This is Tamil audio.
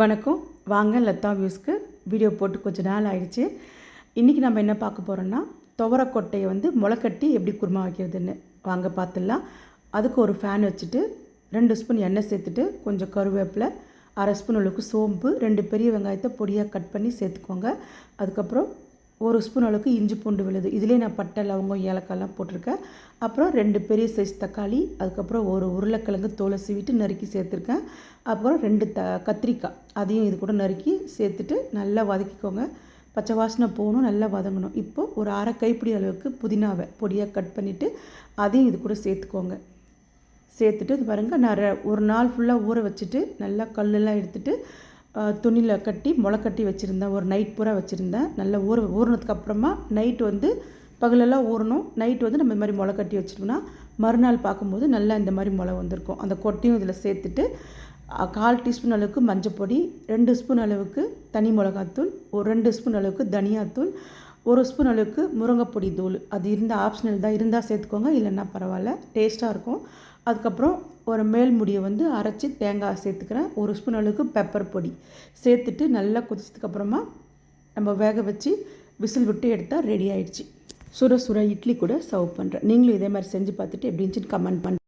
வணக்கம். வாங்க லதா வியூஸ்க்கு. வீடியோ போட்டு கொஞ்ச நாள் ஆயிடுச்சு. இன்றைக்கி நம்ம என்ன பார்க்க போகிறோன்னா துவரக்கொட்டையை வந்து முளைக்கட்டி எப்படி குருமா வைக்கிறதுன்னு. வாங்க பார்த்துடலாம். அதுக்கு ஒரு ஃபேன் வச்சுட்டு ரெண்டு ஸ்பூன் எண்ணெய் சேர்த்துட்டு கொஞ்சம் கருவேப்பிலை அரை ஸ்பூன் அளவுக்கு சோம்பு ரெண்டு பெரிய வெங்காயத்தை பொடியாக கட் பண்ணி சேர்த்துக்கோங்க. அதுக்கப்புறம் ஒரு ஸ்பூன் அளவுக்கு இஞ்சி பூண்டு விழுது. இதுலேயே நான் பட்டை லவங்கம் ஏலக்காய்லாம் போட்டிருக்கேன். அப்புறம் ரெண்டு பெரிய சைஸ் தக்காளி அதுக்கப்புறம் ஒரு உருளைக்கிழங்கு தோலை சீவிட்டு நறுக்கி சேர்த்துருக்கேன். அப்புறம் ரெண்டு த கத்திரிக்காய் அதையும் இது கூட நறுக்கி சேர்த்துட்டு நல்லா வதக்கிக்கோங்க. பச்சை வாசனை போகணும் நல்லா வதங்கணும். இப்போது ஒரு அரை கைப்பிடி அளவுக்கு புதினாவை பொடியாக கட் பண்ணிவிட்டு அதையும் இது கூட சேர்த்துக்கோங்க. சேர்த்துட்டு இது பாருங்கள் நான் ஒரு நாள் ஃபுல்லாக ஊற வச்சுட்டு நல்லா கல்லெல்லாம் எடுத்துகிட்டு துணியில் கட்டி முளை கட்டி வச்சுருந்தேன். ஒரு நைட் பூரா வச்சுருந்தேன். நல்லா ஊற ஊறினதுக்கு அப்புறமா நைட் வந்து பகலெல்லாம் ஊறணும். நைட் வந்து நம்ம இந்த மாதிரி முளை கட்டி வச்சிட்டோம்னா மறுநாள் பார்க்கும்போது நல்லா இந்த மாதிரி முளை வந்திருக்கும். அந்த கொட்டையும் இதில் சேர்த்துட்டு கால் டீஸ்பூன் அளவுக்கு மஞ்சள் பொடி ரெண்டு ஸ்பூன் அளவுக்கு தனி மிளகாத்தூள் ஒரு ரெண்டு ஸ்பூன் அளவுக்கு தனியாத்தூள் ஒரு ஸ்பூன் அளவுக்கு முருங்கைப்பொடி தூள். அது இருந்தால் ஆப்ஷனல் தான். இருந்தால் சேர்த்துக்கோங்க. இல்லைன்னா பரவாயில்ல. டேஸ்ட்டாக இருக்கும். அதுக்கப்புறம் ஒரு மேல் முடியை வந்து அரைச்சி தேங்காய் சேர்த்துக்கிறேன். ஒரு ஸ்பூன் அளவுக்கு பெப்பர் பொடி. சேர்த்துட்டு நல்லா கொதிச்சதுக்கப்புறமா நம்ம வேக வச்சு விசில் விட்டு எடுத்தால் ரெடி ஆயிடுச்சு. சுட சுட இட்லி கூட சர்வ் பண்ணுறேன் நீங்களும் இதே மாதிரி செஞ்சு பார்த்துட்டு எப்படி இருந்துச்சுன்னு கமெண்ட் பண்ணுறேன்